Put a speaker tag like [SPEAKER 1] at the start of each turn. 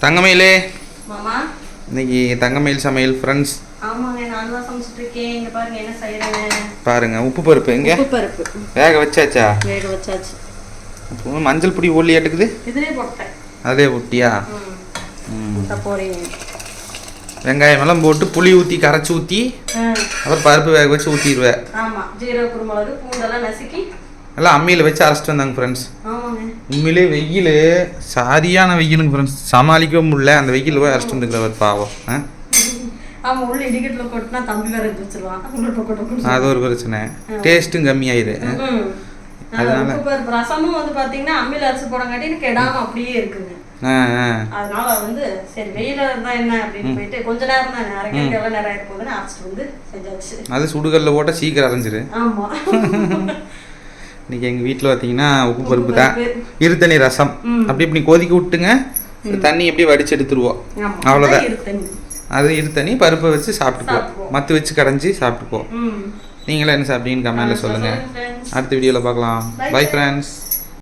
[SPEAKER 1] தங்கமயிலே? இன்னைக்கு தங்கமயில் சமையல் ஃப்ரெண்ட்ஸ்
[SPEAKER 2] பாருங்க
[SPEAKER 1] உப்பு பருப்பு எங்க? வேக வச்சாச்சா?
[SPEAKER 2] வேக வச்சாச்சு.
[SPEAKER 1] அப்போ மஞ்சள் பொடி ஒல்லி எடுக்குது அதே
[SPEAKER 2] போறீங்க
[SPEAKER 1] வெங்காயம் எல்லாம் போட்டு புளி ஊற்றி கரைச்சி ஊற்றி அப்புறம் பருப்பு வேக வச்சு ஊற்றிடுவேன்
[SPEAKER 2] ஆமா ஜீரக குருமிளகு பூண்டெல்லாம் நசுக்கி
[SPEAKER 1] எல்லாம் அம்மியில் வச்சு அரைச்சிட்டு வந்தாங்க ஃப்ரெண்ட்ஸ் உண்மையிலே வெயில் சரியான வெயிலுங்க ஃப்ரெண்ட்ஸ் சமாளிக்கவே முடியல. அந்த வெயில் போய் அரைச்சிட்டு வந்துருக்கிறவர் பாவம். அது ஒரு பிரச்சனை. டேஸ்ட்டும் கம்மியாயிரு. அதனால-
[SPEAKER 2] ரசமும் வந்து பாத்தீங்கன்னா அம்மியில அரைச்சு போடங்காட்டி கெடாம அப்படியே இருக்குங்க.
[SPEAKER 1] ஆ ஆ.
[SPEAKER 2] அதனால வந்து சரி வெயில இருந்தா என்ன அப்படின்னு போயிட்டு கொஞ்ச நேரம் தான் அரைக்கிறது எவ்வளவு நேரம் ஆயிட்டு போகுதுன்னு அரைச்சிட்டு வந்து செஞ்சாச்சு.
[SPEAKER 1] அது சுடுகல்ல போட்டால் சீக்கிரம் அரைஞ்சிரு
[SPEAKER 2] ஆமா.
[SPEAKER 1] இன்னைக்கு எங்கள் வீட்டில் பார்த்தீங்கன்னா உப்பு பருப்பு தான்
[SPEAKER 2] பருப்பு.
[SPEAKER 1] இருத்தணி ரசம். அப்படி இப்படி கொதிக்க விட்டுங்க தண்ணி அப்படியே வடிச்சு எடுத்துருவோம் அவ்வளோதான்.
[SPEAKER 2] இருத்தண்ணி.
[SPEAKER 1] அது இருத்தணி பருப்பை வச்சு சாப்பிட்டுக்குவோம். மத்து வச்சு கடைஞ்சி சாப்பிட்டுக்குவோம் நீங்களும் என்ன சாப்பிட்டீங்கன்னு கமெண்ட்ல
[SPEAKER 2] ஆ,
[SPEAKER 1] சொல்லுங்கள். அடுத்த வீடியோவில் பார்க்கலாம் பை. ஃப்ரெண்ட்ஸ்